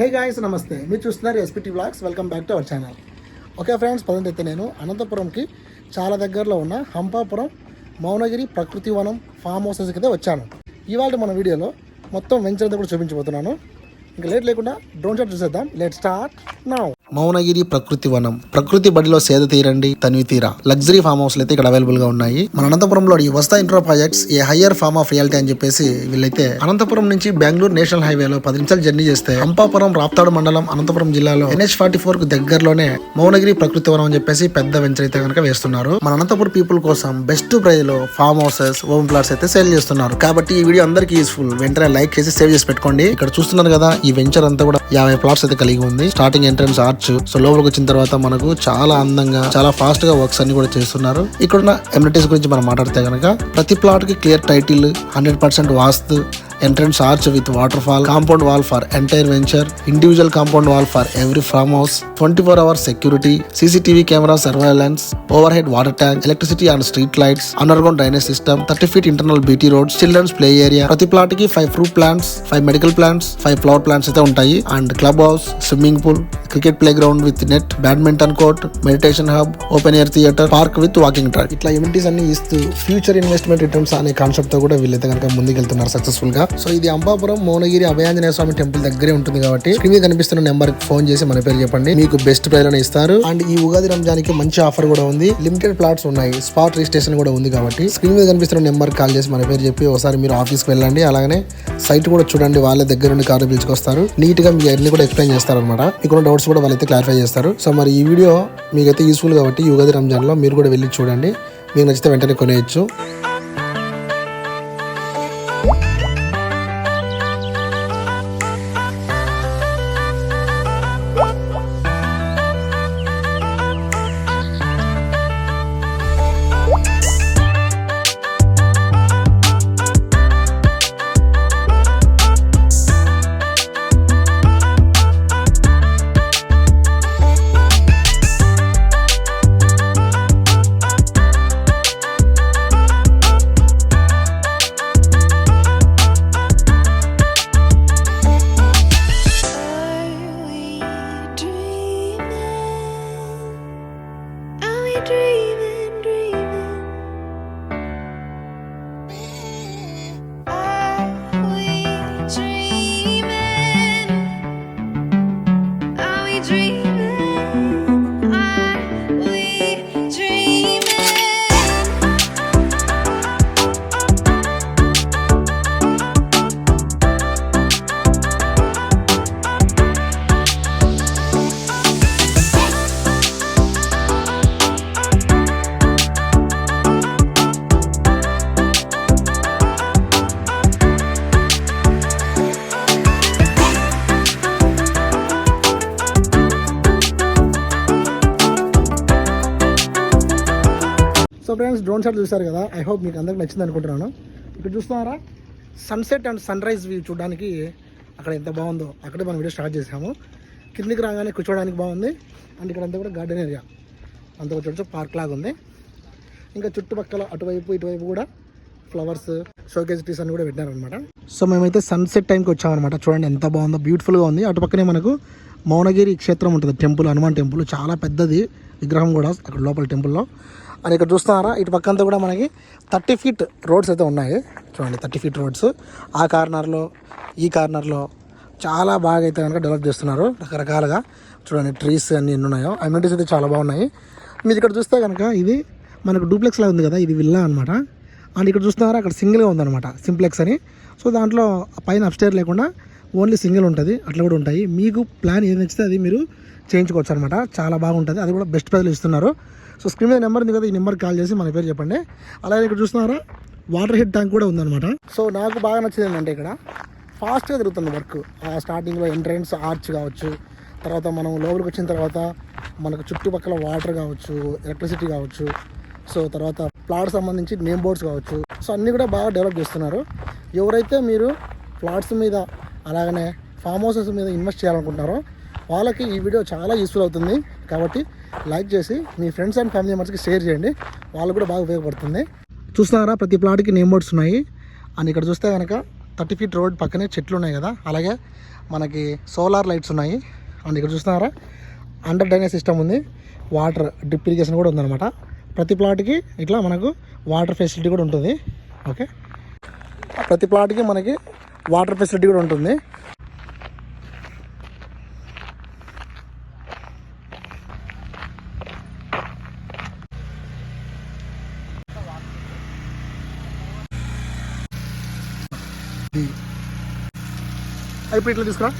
Hey guys నమస్తే. మీరు చూస్తున్నారు SPT blogs welcome back to our channel okay friends పదండి అయితే నేను. అనంతపురంకి చాలా దగ్గరలో ఉన్న హంపాపురం మౌనగిరి ప్రకృతి వనం ఫామ్ హౌసెస్కి అయితే వచ్చాను. ఇవాళ మన వీడియోలో మొత్తం వెంచర్ అంతా కూడా చూపించబోతున్నాను. ఇంకా లేట్ లేకుండా డ్రోన్ షాట్ చూసేద్దాం. లెట్ స్టార్ట్ నౌ మౌనగిరి ప్రకృతి వనం. ప్రకృతి బడిలో సేద తీరండి తనివి తీరా. లగ్జరీ ఫామ్ హౌస్లు అయితే ఇక్కడ అవైలబుల్గా ఉన్నాయి. మన అనంతపురంలో ఈ వస్తా intro projects a higher form of reality అని చెప్పేసి వీళ్ళైతే అనంతపురం నుంచి బెంగళూరు నేషనల్ హైవేలో పది నిమిషాలు జర్నీ చేస్తే అంపాపురం రాప్తాడు మండలం అనంతపురం జిల్లాలో ఎన్హెచ్ ఫార్టీ ఫోర్కు దగ్గరలోనే మౌనగిరి ప్రకృతి వనం అని చెప్పేసి పెద్ద వెంచర్ అయితే కనుక వేస్తున్నారు. మన అనంతపురం పీపుల్ కోసం బెస్ట్ ప్రైజ్లో ఫామ్ హౌసెస్ హోమ్ ప్లాట్స్ అయితే సేల్ చేస్తున్నారు. కాబట్టి ఈ వీడియో అందరికి యూస్ఫుల్. వెంటనే లైక్ చేసి సేవ్ చేసి పెట్టుకోండి. ఇక్కడ చూస్తున్నారు కదా ఈ వెంచర్ అంతా కూడా యాభై ప్లాట్స్ అయితే కలిగి ఉంది. స్టార్టింగ్ ఎంట్రన్స్ చూడొచ్చు సో లోపలికి వచ్చిన తర్వాత మనకు చాలా అందంగా చాలా ఫాస్ట్గా వర్క్స్ అన్ని కూడా చేస్తున్నారు. ఇక్కడ ఉన్న ఎమ్యూనిటీస్ గురించి మనం మాట్లాడితే కనుక ప్రతి ప్లాట్కి clear title hundred percent vastu entrance arch with water fall compound wall for entire venture individual compound wall for every farm house twenty four hours security CCTV camera surveillance over head water tank electricity and street lights under ground drainage system thirty feet internal BT road children's play area ప్రతి ప్లాట్కి five fruit plants five medical plants five flower plants అయితే ఉంటాయి. And club house swimming pool cricket play ground with net badminton court meditation hub open air theatre park with walking track ఇట్లా amenities అన్ని ఇస్తూ future investment returns అనే కాన్సెప్ట్తో కూడా వీళ్ళైతే కనుక ముందుకెళ్తున్నారు సక్సెస్ఫుల్గా. సో ఇది అంబాపురం మౌనగిరి అభయాంజనేయ స్వామి టెంపుల్ దగ్గరే ఉంటుంది కాబట్టి స్క్రీన్ కనిపిస్తున్న నెంబర్ ఫోన్ చేసి మన పేరు చెప్పండి. మీకు బెస్ట్ ప్రైస్ ఇస్తారు. అండ్ ఈ ఉగాది రంజానికి మంచి ఆఫర్ కూడా ఉంది. లిమిటెడ్ ప్లాట్స్ ఉన్నాయి. స్పాట్ రిజిస్ట్రేషన్ కూడా ఉంది కాబట్టి స్క్రీన్ మీద కనిపిస్తున్న నెంబర్ కాల్ చేసి మన పేరు చెప్పి ఒకసారి మీరు ఆఫీస్కి వెళ్ళండి. అలాగనే సైట్ కూడా చూడండి. వాళ్ళ దగ్గర నుండి కార్లు పిలుచుకొస్తారు. నీట్గా మీ అన్ని కూడా ఎక్స్ప్లెయిన్ చేస్తారు అనమాట ఇక్కడ డౌట్స్ కూడా వాళ్ళైతే క్లారిఫై చేస్తారు. సో మరి ఈ వీడియో మీకైతే యూస్ఫుల్ కాబట్టి ఈ ఉగాది రంజాన్లో మీరు కూడా వెళ్ళి చూడండి. మీకు నచ్చితే వెంటనే కొనేయచ్చు. సో ఫ్రెండ్స్ డ్రోన్ షాట్ చూశారు కదా. ఐ హోప్ మీకు అందరికి నచ్చింది అనుకుంటున్నాను. ఇక్కడ చూస్తున్నారా? Sunset and sun rise view చూడడానికి అక్కడ ఎంత బాగుందో. అక్కడే మనం వీడియో స్టార్ట్ చేసాము. కిందికి రాగానే కూర్చోడానికి బాగుంది. అండ్ ఇక్కడ అంతా కూడా గార్డెన్ ఏరియా అంతా చూడొచ్చు పార్క్ లాగా ఉంది. ఇంకా చుట్టుపక్కల అటువైపు ఇటువైపు కూడా ఫ్లవర్స్ షోకేజ్ ట్రీస్ అన్ని కూడా పెట్టారనమాట సో మేమైతే సన్సెట్ టైంకి వచ్చామన్నమాట. చూడండి ఎంత బాగుందో. బ్యూటిఫుల్గా ఉంది. అటు పక్కనే మనకు మౌనగిరి క్షేత్రం ఉంటుంది. టెంపుల్ హనుమాన్ టెంపుల్ చాలా పెద్దది. విగ్రహం కూడా అక్కడ లోపల టెంపుల్లో అని ఇక్కడ చూస్తున్నారా ఇటు పక్కంతా కూడా మనకి థర్టీ ఫీట్ రోడ్స్ అయితే ఉన్నాయి. చూడండి థర్టీ ఫీట్ రోడ్స్. ఆ కార్నర్లో ఈ కార్నర్లో చాలా బాగా అయితే కనుక డెవలప్ చేస్తున్నారు రకరకాలుగా. చూడండి ట్రీస్ అన్ని ఎన్ని ఉన్నాయో. అమ్యూనిటీస్ అయితే చాలా బాగున్నాయి. మీరు ఇక్కడ చూస్తే కనుక ఇది మనకు డూప్లెక్స్ లాగా ఉంది కదా ఇది విల్లా అనమాట అండ్ ఇక్కడ చూస్తున్నారా అక్కడ సింగిల్గా ఉందన్నమాట సింప్లెక్స్ అని. సో దాంట్లో పైన అప్స్టేర్ లేకుండా ఓన్లీ సింగిల్ ఉంటుంది అట్లా కూడా ఉంటాయి. మీకు ప్లాన్ ఏది నచ్చితే అది మీరు చేయించుకోవచ్చు అనమాట చాలా బాగుంటుంది అది కూడా బెస్ట్ ప్రైజ్లో ఇస్తున్నారు. సో స్క్రీన్ మీద నెంబర్ ఉంది కదా ఈ నెంబర్కి కాల్ చేసి మన పేరు చెప్పండి. అలాగే ఇక్కడ చూస్తున్నారా వాటర్ హెడ్ ట్యాంక్ కూడా ఉందన్నమాట. సో నాకు బాగా నచ్చింది ఏంటంటే ఇక్కడ ఫాస్ట్గా తిరుగుతుంది వర్క్. ఆ స్టార్టింగ్లో ఎంట్రన్స్ ఆర్చ్ కావచ్చు తర్వాత మనం లోపలికి వచ్చిన తర్వాత మనకు చుట్టుపక్కల వాటర్ కావచ్చు ఎలక్ట్రిసిటీ కావచ్చు సో తర్వాత ప్లాట్ సంబంధించి నేమ్ బోర్డ్స్ కావచ్చు. సో అన్నీ కూడా బాగా డెవలప్ చేస్తున్నారు. ఎవరైతే మీరు ప్లాట్స్ మీద అలాగనే ఫామ్ హౌసెస్ మీద ఇన్వెస్ట్ చేయాలనుకుంటున్నారో వాళ్ళకి ఈ వీడియో చాలా యూస్ఫుల్ అవుతుంది. కాబట్టి లైక్ చేసి మీ ఫ్రెండ్స్ అండ్ ఫ్యామిలీ మెంబర్స్కి షేర్ చేయండి. వాళ్ళు కూడా బాగా ఉపయోగపడుతుంది. చూస్తున్నారా? ప్రతి ప్లాట్కి నేమ్ బోర్డ్స్ ఉన్నాయి. అండ్ ఇక్కడ చూస్తే కనుక థర్టీ ఫీట్ రోడ్ పక్కనే చెట్లు ఉన్నాయి కదా? అలాగే మనకి సోలార్ లైట్స్ ఉన్నాయి. అండ్ ఇక్కడ చూస్తున్నారా? అండర్ డ్రైనేజ్ సిస్టమ్ ఉంది. వాటర్ డ్రిప్ ఇరిగేషన్ కూడా ఉందన్నమాట. ప్రతి ప్లాట్కి ఇట్లా మనకు వాటర్ ఫెసిలిటీ కూడా ఉంటుంది. ఓకే? ప్రతి ప్లాట్కి మనకి వాటర్ ఫెసిలిటీ కూడా ఉంటుంది. అయిపోయి ఇట్లా తీసుకురా.